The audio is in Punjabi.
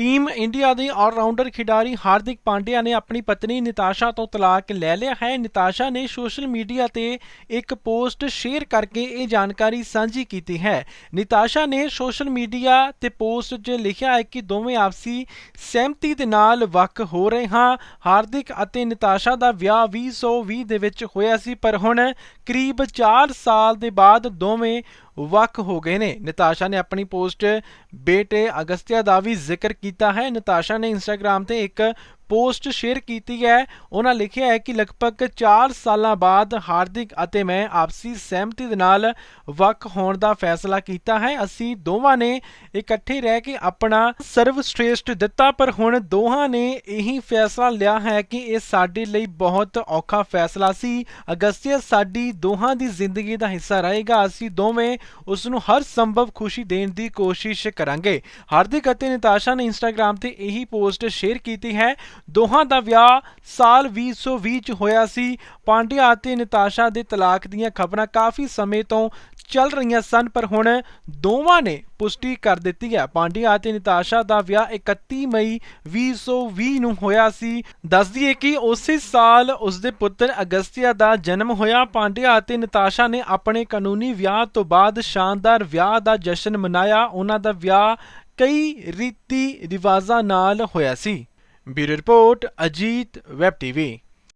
ਟੀਮ ਇੰਡੀਆ ਦੇ ਆਲਰਾਊਂਡਰ ਖਿਡਾਰੀ ਹਾਰਦਿਕ ਪਾਂਡਿਆ ਨੇ ਆਪਣੀ ਪਤਨੀ ਨਿਤਾਸ਼ਾ ਤੋਂ ਤਲਾਕ ਲੈ ਲਿਆ ਹੈ। ਨਿਤਾਸ਼ਾ ਨੇ ਸੋਸ਼ਲ ਮੀਡੀਆ ਤੇ ਇੱਕ ਪੋਸਟ ਸ਼ੇਅਰ ਕਰਕੇ ਇਹ ਜਾਣਕਾਰੀ ਸਾਂਝੀ ਕੀਤੀ ਹੈ। ਨਿਤਾਸ਼ਾ ਨੇ ਸੋਸ਼ਲ ਮੀਡੀਆ ਤੇ ਪੋਸਟ 'ਚ ਲਿਖਿਆ ਹੈ ਕਿ ਦੋਵੇਂ ਆਪਸੀ ਸਹਿਮਤੀ ਦੇ ਨਾਲ ਵੱਖ ਹੋ ਰਹੇ ਹਾਂ। ਹਾਰਦਿਕ ਅਤੇ ਨਿਤਾਸ਼ਾ ਦਾ ਵਿਆਹ 2020 ਦੇ ਵਿੱਚ ਹੋਇਆ ਸੀ, ਪਰ ਹੁਣ ਕਰੀਬ 4 ਸਾਲ ਦੇ ਬਾਅਦ ਦੋਵੇਂ ਵੱਖ ਹੋ ਗਏ ਨੇ। ਨਿਤਾਸ਼ਾ ਨੇ ਆਪਣੀ ਪੋਸਟ ਬੇਟੇ ਅਗਸਤਿਆ ਦਾ ਵੀ ਜ਼ਿਕਰ ਕੀਤਾ ਹੈ। ਨਿਤਾਸ਼ਾ ਨੇ ਇੰਸਟਾਗ੍ਰam ਤੇ ਇੱਕ ਪੋਸਟ ਸ਼ੇਅਰ ਕੀਤੀ ਹੈ। ਉਹਨਾਂ ਲਿਖਿਆ ਹੈ ਕਿ ਲਗਭਗ 4 ਸਾਲਾਂ ਬਾਅਦ ਹਾਰਦਿਕ ਅਤੇ ਮੈਂ ਆਪਸੀ ਸਹਿਮਤੀ ਦੇ ਨਾਲ ਵੱਖ ਹੋਣ ਦਾ ਫੈਸਲਾ ਕੀਤਾ ਹੈ। ਅਸੀਂ ਦੋਵਾਂ ਨੇ ਇਕੱਠੇ ਰਹਿ ਕੇ ਆਪਣਾ ਸਰਵਸ਼੍ਰੇਸ਼ਟ ਦਿੱਤਾ, ਪਰ ਹੁਣ ਦੋਹਾਂ ਨੇ ਇਹੀ ਫੈਸਲਾ ਲਿਆ ਹੈ ਕਿ ਇਹ ਸਾਡੇ ਲਈ ਬਹੁਤ ਔਖਾ ਫੈਸਲਾ ਸੀ। ਅਗਸਤੀਆ ਸਾਡੀ ਦੋਹਾਂ ਦੀ ਜ਼ਿੰਦਗੀ ਦਾ ਹਿੱਸਾ ਰਹੇਗਾ। ਅਸੀਂ ਦੋਵੇਂ ਉਸ ਨੂੰ ਹਰ ਸੰਭਵ ਖੁਸ਼ੀ ਦੇਣ ਦੀ ਕੋਸ਼ਿਸ਼ ਕਰਾਂਗੇ। ਹਾਰਦਿਕ ਅਤੇ ਨਿਤਾਸ਼ਾ ਨੇ ਇੰਸਟਾਗ੍ਰam ਤੇ ਇਹੀ ਪੋਸਟ ਸ਼ੇਅਰ ਕੀਤੀ ਹੈ। ਦੋਹਾਂ ਦਾ ਵਿਆਹ ਸਾਲ 2020 ਚ ਹੋਇਆ ਸੀ। ਪਾਂਡਿਆ ਅਤੇ ਨਿਤਾਸ਼ਾ ਦੇ ਤਲਾਕ ਦੀਆਂ ਖਬਰਾਂ ਕਾਫੀ ਸਮੇਂ ਤੋਂ ਚੱਲ ਰਹੀਆਂ ਸਨ, ਪਰ ਹੁਣ ਦੋਵਾਂ ਨੇ ਪੁਸ਼ਟੀ ਕਰ ਦਿੱਤੀ ਹੈ। ਪਾਂਡਿਆ ਅਤੇ ਨਿਤਾਸ਼ਾ ਦਾ ਵਿਆਹ 31 ਮਈ 2020 ਨੂੰ ਹੋਇਆ ਸੀ। ਦੱਸਦੀ ਹੈ ਕਿ ਉਸੇ ਸਾਲ ਉਸਦੇ ਪੁੱਤਰ ਅਗਸਤੀਆ ਦਾ ਜਨਮ ਹੋਇਆ। ਪਾਂਡਿਆ ਅਤੇ ਨਿਤਾਸ਼ਾ ਨੇ ਆਪਣੇ ਕਾਨੂੰਨੀ ਵਿਆਹ ਤੋਂ ਬਾਅਦ ਸ਼ਾਨਦਾਰ ਵਿਆਹ ਦਾ ਜਸ਼ਨ ਮਨਾਇਆ। ਉਹਨਾਂ ਦਾ ਵਿਆਹ ਕਈ ਰੀਤੀ ਰਿਵਾਜ਼ਾਂ ਨਾਲ ਹੋਇਆ ਸੀ। Bureau report Ajit web TV.